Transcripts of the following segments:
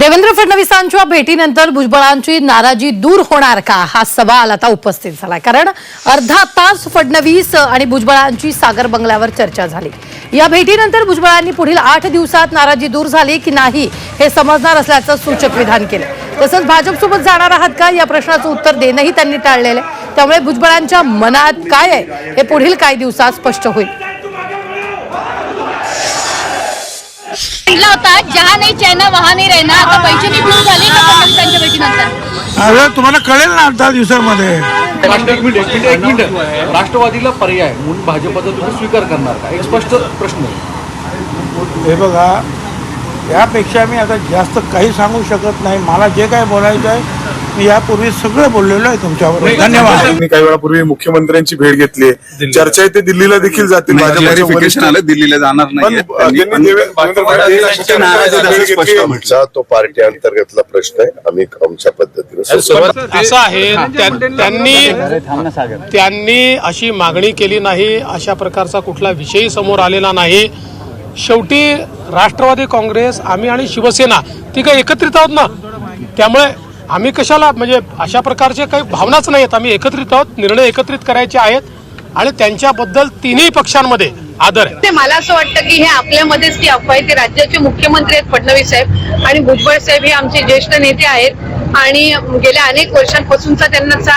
देवेंद्र फडणवीसांच्या भेटीनंतर भुजबळांची नाराजी दूर होणार का? हा सवाल आता उपस्थित झाला कारण अर्धा तास फडणवीस आणि भुजबळांची सागर बंगल्यावर चर्चा झाली. या भेटीनंतर भुजबळांनी पुढील आठ दिवसात नाराजी दूर झाली की नाही हे समजणार असल्याचं सूचक विधान केलं. तसंच भाजपसोबत जाणार आहात का? या प्रश्नाचं उत्तर देणंही त्यांनी टाळलेलं आहे. त्यामुळे भुजबळांच्या मनात काय आहे? हे पुढील काही दिवसात स्पष्ट होईल. म्हटला होता जहा नाही चायना वहा नाही रहना. आता दूर झाली का फडणवीसांच्या भेटीनंतर. अरे तुम्हाला कळेल ना आठ दहा दिवसामध्ये. राष्ट्र- एक मिनिट एक मिनिट एक मिनिट. राष्ट्रवादीला पर्याय म्हणून भाजपचा तुम्ही स्वीकार करणार का? एक स्पष्ट प्रश्न आहे. हे बघा यापेक्षा मी आता जास्त काही सांगू शकत नाही. मला जे काय बोलायचं आहे मी यापूर्वी सगळं बोललेलो आहे तुमच्यावर धन्यवाद. त्यांनी काही वेळापूर्वी मुख्यमंत्र्यांची भेट घेतली चर्चा आहे ते दिल्लीला देखील जातील. आलं दिल्लीला जाणार नाही तो पार्टी अंतर्गतला प्रश्न आहे. आम्ही आमच्या पद्धतीने. असं आहे. त्या- त्यांनी त्यांनी अशी मागणी केली नाही. अशा प्रकारचा कुठला विषय समोर आलेला नाही. शेवटी राष्ट्रवादी काँग्रेस आम्ही आणि शिवसेना ती काही एकत्रित आहोत ना? त्यामुळे आम्ही कशाला म्हणजे अशा प्रकारचे काही भावनाच नाही आहेत आम्ही एकत्रित आहोत निर्णय एकत्रित करायचे आहेत आणि त्यांच्याबद्दल तिन्ही पक्षांमध्ये आदर आहे. ते मला असं वाटतं की हे आपल्यामध्येच ती अफवा आहे. ते राज्याचे मुख्यमंत्री आहेत फडणवीस साहेब आणि भुजबळ साहेब हे आमचे ज्येष्ठ नेते आहेत. आणि गेल्या अनेक वर्षांपासूनचा त्यांचा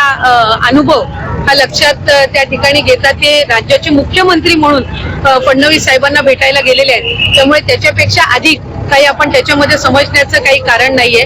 अनुभव हा लक्षात त्या ठिकाणी घेता ते राज्याचे मुख्यमंत्री म्हणून फडणवीस साहेबांना भेटायला गेलेले आहेत. त्यामुळे त्याच्यापेक्षा अधिक काही आपण त्याच्यामध्ये समजण्याचं काही कारण नाहीये.